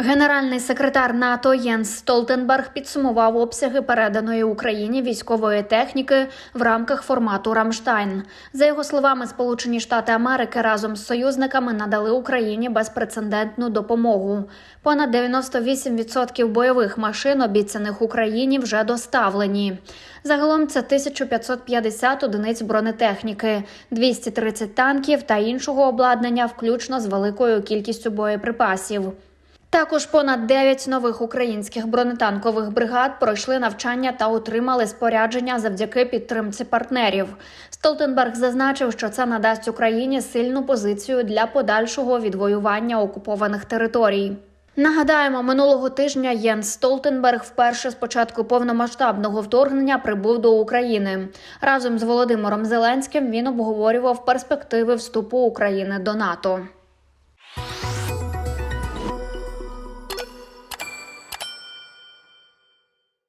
Генеральний секретар НАТО Єнс Столтенберг підсумував обсяги переданої Україні військової техніки в рамках формату Рамштайн. За його словами, Сполучені Штати Америки разом з союзниками надали Україні безпрецедентну допомогу. Понад 98% бойових машин, обіцяних Україні, вже доставлені. Загалом це 1550 одиниць бронетехніки, 230 танків та іншого обладнання, включно з великою кількістю боєприпасів. Також понад 9 нових українських бронетанкових бригад пройшли навчання та отримали спорядження завдяки підтримці партнерів. Столтенберг зазначив, що це надасть Україні сильну позицію для подальшого відвоювання окупованих територій. Нагадаємо, минулого тижня Єнс Столтенберг вперше з початку повномасштабного вторгнення прибув до України. Разом з Володимиром Зеленським він обговорював перспективи вступу України до НАТО.